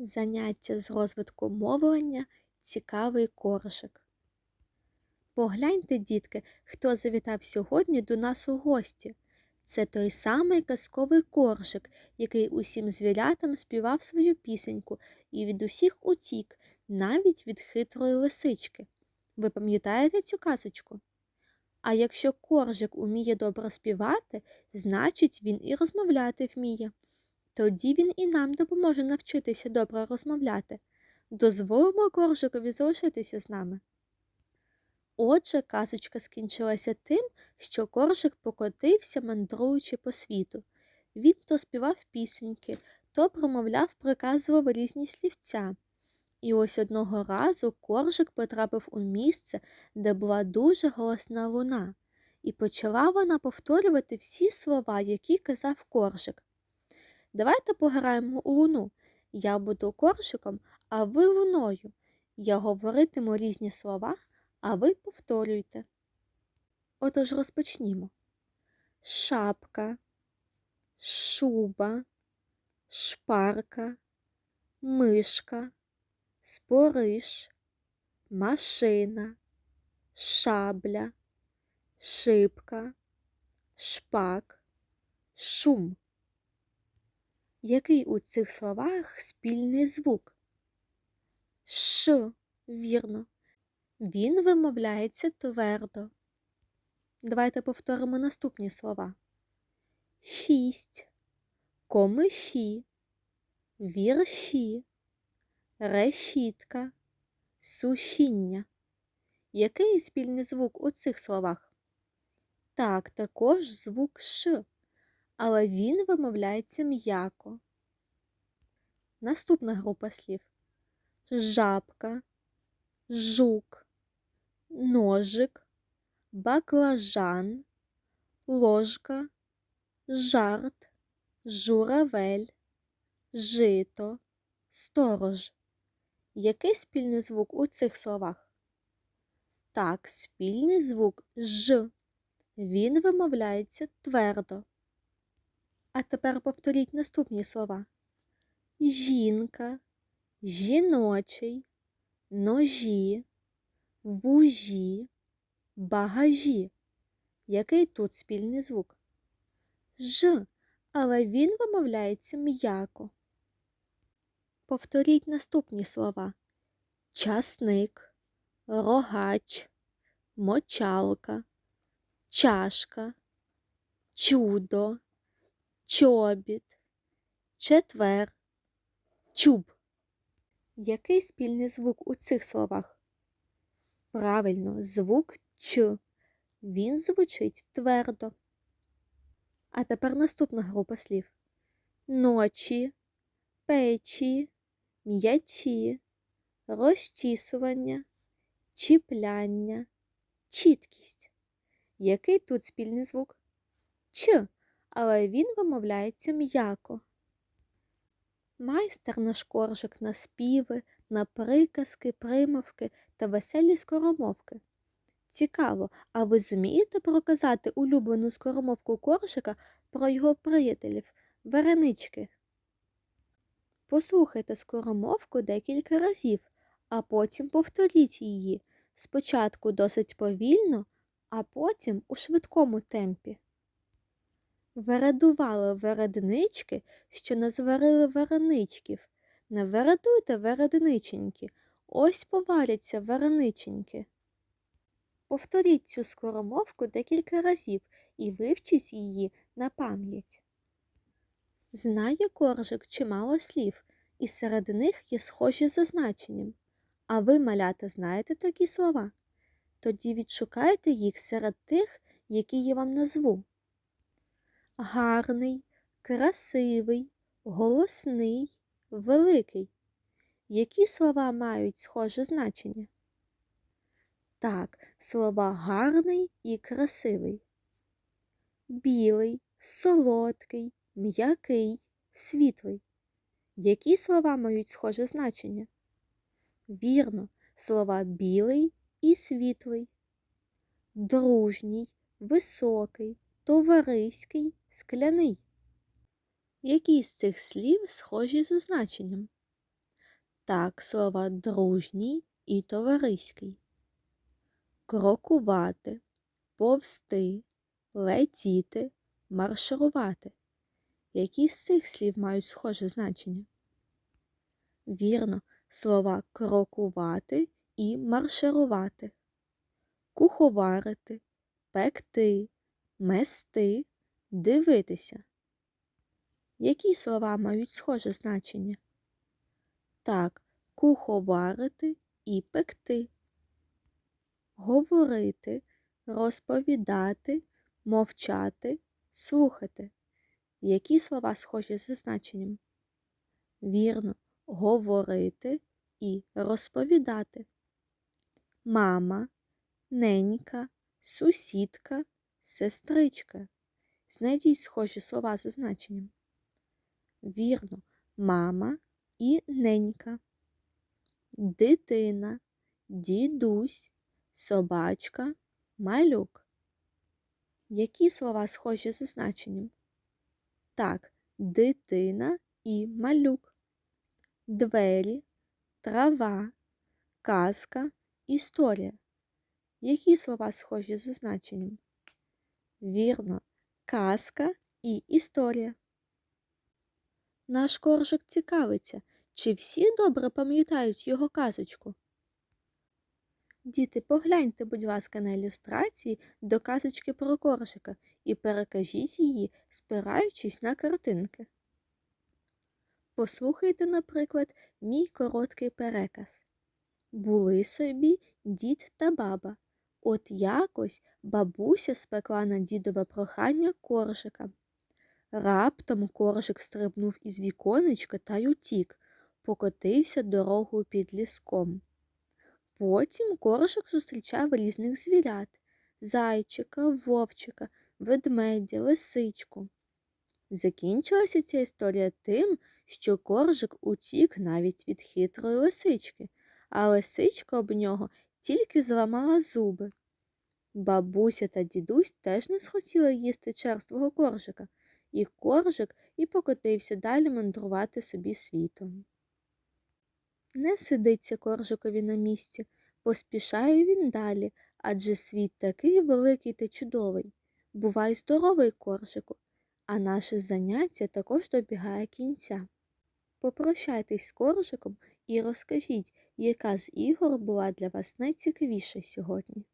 Заняття з розвитку мовлення цікавий коржик. Погляньте, дітки, хто завітав сьогодні до нас у гості. Це той самий казковий коржик, який усім звірятам співав свою пісеньку і від усіх утік, навіть від хитрої лисички. Ви пам'ятаєте цю казочку? А якщо коржик уміє добре співати, значить він і розмовляти вміє. Тоді він і нам допоможе навчитися добре розмовляти. Дозволимо коржикові залишитися з нами. Отже, казочка скінчилася тим, що коржик покотився, мандруючи по світу. Він то співав пісеньки, то промовляв, приказував різні слівця. І ось одного разу коржик потрапив у місце, де була дуже голосна луна, і почала вона повторювати всі слова, які казав коржик. Давайте пограємо у луну. Я буду коржиком, а ви луною. Я говоритиму різні слова, а ви повторюйте. Отож розпочнімо. Шапка, шуба, шпарка, мишка, спориш, машина, шабля, шибка, шпак, шум. Який у цих словах спільний звук? Ш, вірно. Він вимовляється твердо. Давайте повторимо наступні слова. Шість, комиші, вірші, решітка, сушіння. Який спільний звук у цих словах? Так, також звук Ш але він вимовляється м'яко. Наступна група слів жабка, жук, ножик, баклажан, ложка, жарт, журавель, жито, сторож. Який спільний звук у цих словах? Так, спільний звук Ж. Він вимовляється твердо. А тепер повторіть наступні слова. Жінка, жіночий, ножі, вужі, багажі. Який тут спільний звук? Ж, але він вимовляється м'яко. Повторіть наступні слова. Часник, рогач, мочалка, чашка, чудо чобіт, четвер, чуб. Який спільний звук у цих словах? Правильно, звук Ч. Він звучить твердо. А тепер наступна група слів: ночі, печі, м'ячі, розчісування, чіпляння, чіткість. Який тут спільний звук? Ч але він вимовляється м'яко. Майстер наш коржик на співи, на приказки, примовки та веселі скоромовки. Цікаво, а ви зумієте проказати улюблену скоромовку коржика про його приятелів, веренички? Послухайте скоромовку декілька разів, а потім повторіть її спочатку досить повільно, а потім у швидкому темпі. Вередували вереднички, що не зварили вереничків. Не вередуйте вередниченьки, ось поваряться верениченьки. Повторіть цю скоромовку декілька разів і вивчіть її на пам'ять. Знає коржик чимало слів, і серед них є схожі за значенням. А ви, малята, знаєте такі слова? Тоді відшукайте їх серед тих, які я вам назву гарний, красивий, голосний, великий. Які слова мають схоже значення? Так, слова гарний і красивий. Білий, солодкий, м'який, світлий. Які слова мають схоже значення? Вірно, слова білий і світлий, дружній, високий, товариський, скляний. Які з цих слів схожі за значенням? Так, слова дружній і товариський. Крокувати, повсти, летіти, марширувати. Які з цих слів мають схоже значення? Вірно, слова крокувати і марширувати, куховарити, пекти, мести, дивитися. Які слова мають схоже значення? Так, куховарити і пекти, говорити, розповідати, мовчати, слухати. Які слова схожі за значенням? Вірно, говорити і розповідати. Мама, ненька, сусідка, сестричка. Знайдіть схожі слова за значенням. Вірно, мама і ненька. Дитина, дідусь, собачка, малюк. Які слова схожі за значенням? Так, дитина і малюк. Двері, трава, казка, історія. Які слова схожі за значенням? Вірно, казка і історія. Наш коржик цікавиться, чи всі добре пам'ятають його казочку. Діти, погляньте, будь ласка, на ілюстрації до казочки про коржика і перекажіть її, спираючись на картинки. Послухайте, наприклад, мій короткий переказ. Були собі дід та баба. От якось бабуся спекла на дідове прохання коржика. Раптом коржик стрибнув із віконечка та й утік, покотився дорогою під ліском. Потім коржик зустрічав різних звірят зайчика, вовчика, ведмедя, лисичку. Закінчилася ця історія тим, що коржик утік навіть від хитрої лисички, а лисичка об нього тільки зламала зуби. Бабуся та дідусь теж не схотіли їсти черствого коржика, і коржик і покотився далі мандрувати собі світом. Не сидиться коржикові на місці, поспішає він далі, адже світ такий великий та чудовий. Бувай здоровий, коржику, а наше заняття також добігає кінця. Попрощайтесь з коржиком і розкажіть, яка з ігор була для вас найцікавіша сьогодні.